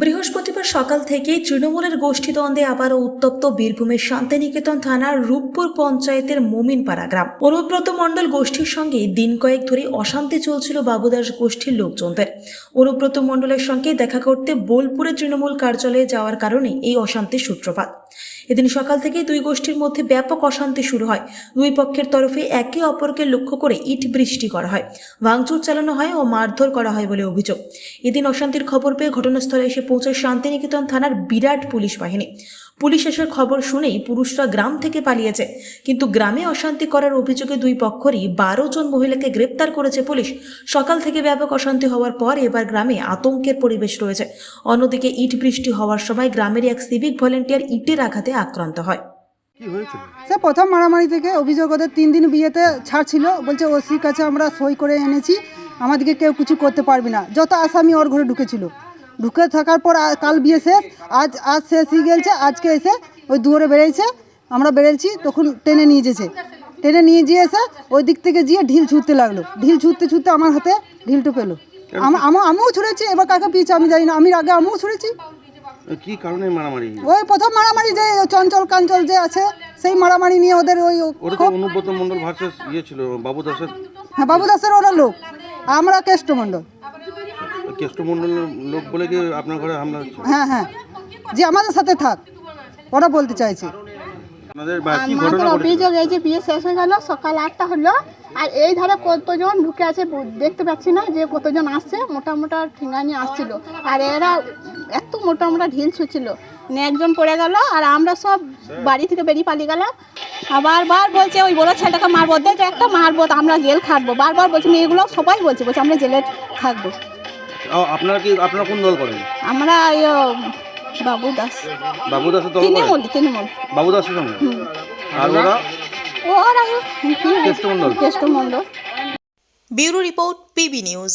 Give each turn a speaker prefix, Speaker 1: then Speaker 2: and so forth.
Speaker 1: বৃহস্পতিবার সকাল থেকে তৃণমূলের গোষ্ঠীদ্বন্দ্বে আবারও উত্তপ্ত বীরভূমের শান্তিনিকেতন থানার রূপপুর পঞ্চায়েতের মোমিনপাড়া গ্রাম। অনুব্রত মণ্ডল গোষ্ঠীর সঙ্গে দিন কয়েক ধরে অশান্তি চলছিল বাবুদাস গোষ্ঠীর লোকজনদের। অনুব্রত মণ্ডলের সঙ্গে দেখা করতে বোলপুরে তৃণমূল কার্যালয়ে যাওয়ার কারণে এই অশান্তির সূত্রপাত। এদিন সকাল থেকেই দুই গোষ্ঠীর মধ্যে ব্যাপক অশান্তি শুরু হয়। দুই পক্ষের তরফে একে অপরকে লক্ষ্য করে ইট বৃষ্টি করা হয়। ভাঙচুর চালানো হয় ও মারধর করা হয় বলে অভিযোগ। এদিন অশান্তির খবর পেয়ে ঘটনাস্থলে এসে পৌঁছায় শান্তিনিকেতন থানার বিরাট পুলিশ বাহিনী। পুলিশ এসে খবর শুনেই পুরুষরা গ্রাম থেকে পালিয়েছে। কিন্তু গ্রামে অশান্তি করার অভিযোগে দুই পক্ষরই বারো জন মহিলাকে গ্রেপ্তার করেছে পুলিশ। সকাল থেকে ব্যাপক অশান্তি হওয়ার পর এবার গ্রামে আতঙ্কের পরিবেশ রয়েছে। অন্যদিকে ইট বৃষ্টি হওয়ার সময় গ্রামের এক সিভিক ভলেন্টিয়ার ইটের আঘাতে আক্রান্ত হয়।
Speaker 2: কি হয়েছিল?
Speaker 3: সে প্রথম মারামারি থেকে অভিযোগ ওদের তিন দিন বিয়েতে ছাড় ছিল বলছে ওসির কাছে আমরা সই করে এনেছি। আমাদেরকে কেউ কিছু করতে পারবে না। যত আসামি ওর ঘরে ঢুকেছিল। ঢুকে থাকার পর কাল বিয়ে শেষ আজ আজ শেষই গেছে আজকে এসে ওই দুয়ারে বেরিয়েছে আমরা বেরিয়েছি তখন টেনে নিয়ে যেছে। টেনে নিয়ে গিয়ে এসে ওই দিক থেকে গিয়ে ঢিল ছুটতে লাগল। ঢিল ছুটতে ছুটতে আমার হাতে ঢিলটো পেল আমা- আমা আমিও ছুঁড়েছি এবার কাকে পিছে আমি জানি না। আমি আগে আমিও ছুঁড়েছি।
Speaker 2: কি কারণে মারামারি?
Speaker 3: ওই প্রথম মারামারি যে চঞ্চল কাঞ্চল যে আছে সেই মারামারি নিয়ে ওদের ওই
Speaker 2: অনুব্রত মন্ডল ভার্সেস ইয়ে ছিল বাবু দাসের
Speaker 3: হ্যাঁ বাবু দাসের ওরা লোক। আমরা
Speaker 2: কেষ্ট মন্ডলের লোক বলে কি আপনার ঘরে হামলা হচ্ছে?
Speaker 3: হ্যাঁ হ্যাঁ। যে আমাদের সাথে থাক ওরা বলতে চাইছে।
Speaker 2: আপনাদের বা কি
Speaker 4: আমাদের
Speaker 2: ঘটনা ঘটেছিল?
Speaker 4: অভিযোগ এই যে বিয়ে শেষ হয়ে গেল সকাল আটটা হলো। আর এই ধারে কতজন ঢুকে আছে বু- দেখতে পাচ্ছি না যে কতজন আসছে মোটা মোটা ঠেঙ্গা নিয়ে আসছিল। আর এরা এত মোটা মোটা ঢিল ছুঁচ্ছিল। নিয়ে একজন পড়ে গেল আর আমরা সব বাড়ি থেকে বেরিয়ে পালিয়ে গেলাম। আবার বার বলছে ওই বড় ছেলেটাকে মারবো। দেখ একটা মারবো তো আমরা জেল খাটবো। বারবার বলছে মেয়েগুলো সবাই বলছে। বলছে আমরা জেলে থাকব
Speaker 2: আপনারা কি আপনারা কোন দল করেন?
Speaker 4: আমরা বাবু দাস
Speaker 2: বাবু দাসের দল করেন?
Speaker 4: তৃণমূল তৃণমূল।
Speaker 2: বাবু দাসের সঙ্গে আর ওরা?
Speaker 4: ওরা কি
Speaker 2: Keshto Mondal.
Speaker 4: Keshto Mondal
Speaker 5: bureau report PB news.